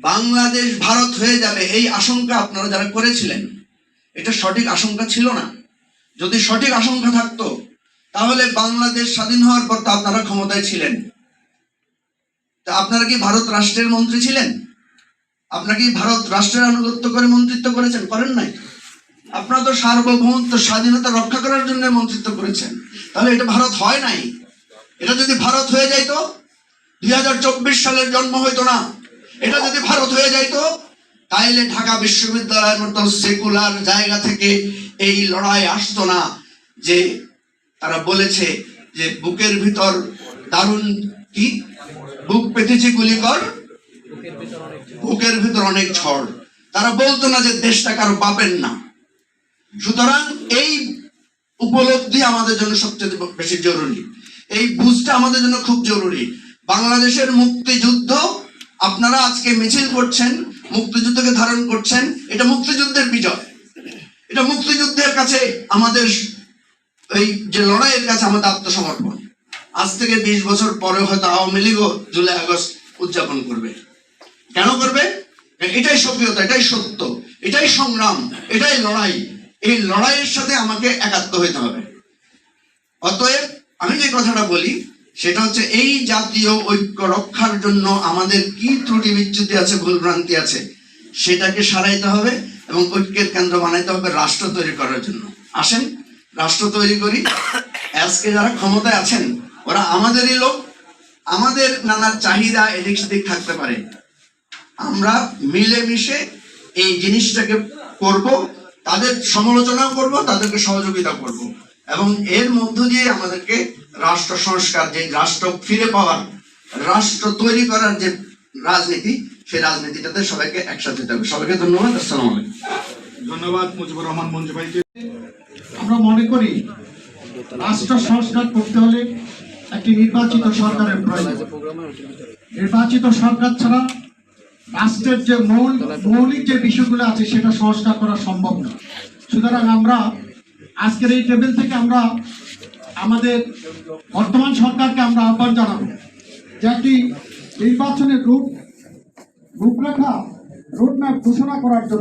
বাংলাদেশ, ভারত হয়ে যাবে এই আশঙ্কা আপনারা যারা করেছিলেন। এটা সঠিক আশঙ্কা ছিল না। যদি সঠিক আশঙ্কা থাকতো, তাহলে বাংলাদেশ স্বাধীন হওয়ার পর তো আপনারা ক্ষমতায় ছিলেন। তা আপনারা কি ভারত রাষ্ট্রের মন্ত্রী ছিলেন? আপনারা কি ভারত রাষ্ট্রের আনুগত্য করে মন্ত্রিত্ব করেছেন? করেন নাই? আপনারা তো সার্বভৌমত্ব, স্বাধীনতা রক্ষা করার জন্য মন্ত্রিত্ব করেছেন। তাহলে এটা ভারত হয় নাই। এটা যদি ভারত হয়ে যাইতো, দুই হাজার চব্বিশ সালের জন্ম হইতো না। এটা যদি ভারত হয়ে যাইতো তাইলে ঢাকা বিশ্ববিদ্যালয়ের মতো সেকুলার জায়গা থেকে এই লড়াই আসতো না যে তারা বলেছে যে বুকের ভিতর দারুণ কি? বুক পেতেছে গুলি কর বুকের ভিতর অনেক ঝড়। তারা বলতো না যে দেশটা কারও পাবেন না। সুতরাং এই উপলব্ধি আমাদের জন্য সবচেয়ে বেশি জরুরি। এই বুঝটা আমাদের জন্য খুব জরুরি। বাংলাদেশের মুক্তিযুদ্ধ আপনারা আজকে মিছিল করছেন, মুক্তিযুদ্ধকে ধারণ করছেন, এটা মুক্তিযুদ্ধের বিজয়। এটা মুক্তিযুদ্ধের কাছে আমাদের এই যে লড়াইয়ের কাছে আমাদের আত্মসমর্পণ। আজ থেকে বিশ বছর পরে হয়তো আওয়ামী লীগও জুলাই আগস্ট উদযাপন করবে। কেন করবে? এটাই সভ্যতা এটাই সত্য, এটাই সংগ্রাম, এটাই লড়াই। এই লড়াইয়ের সাথে আমাকে একাত্ম হইতে হবে। অতএব আমি যে কথাটা বলি সেটা হচ্ছে এই জাতীয় ঐক্য রক্ষার জন্য আমাদের কি ত্রুটি বিচ্যুতি আছে ভুলভ্রান্তি আছে, সেটাকে সারাইতে হবে এবং ঐক্যের কেন্দ্র বানাইতে হবে রাষ্ট্র তৈরি করার জন্য। আসেন, রাষ্ট্র তৈরি করি। আজকে যারা ক্ষমতায় আছেন, ওরা আমাদেরই লোক, আমাদের নানা চাহিদা এদিক সেদিক থাকতে পারে। আমরা মিলেমিশে এই জিনিসটাকে করব, তাদের সমালোচনা করব, তাদেরকে সহযোগিতা করব। এবং এর মধ্য দিয়ে আমাদেরকে রাষ্ট্র সংস্কার যে রাষ্ট্র ফিরে পাওয়ার, রাষ্ট্র তৈরি করার যে রাজনীতি, সেই রাজনীতিটাতে সবাইকে একসাথে যেতে হবে। সবাইকে ধন্যবাদ, আসসালামু আলাইকুম। ধন্যবাদ, মুজিবুর রহমান মঞ্জু ভাইকে। আমরা মনে করি, রাষ্ট্র সংস্কার করতে হলে একটি নির্বাচিত সরকারের প্রয়োজন। নির্বাচিত সরকার ছাড়া রাষ্ট্রের যে মূল, মৌলিক যে বিষয়গুলো আছে, সেটা সংস্কার করা সম্ভব না। সুতরাং আমরা আজকের এই টেবিল থেকে আমরা আমাদের বর্তমান সরকারকে আমরা আহ্বান জানাব যে একটি নির্বাচনের রূপ রূপরেখা, রোডম্যাপ ঘোষণা করার জন্য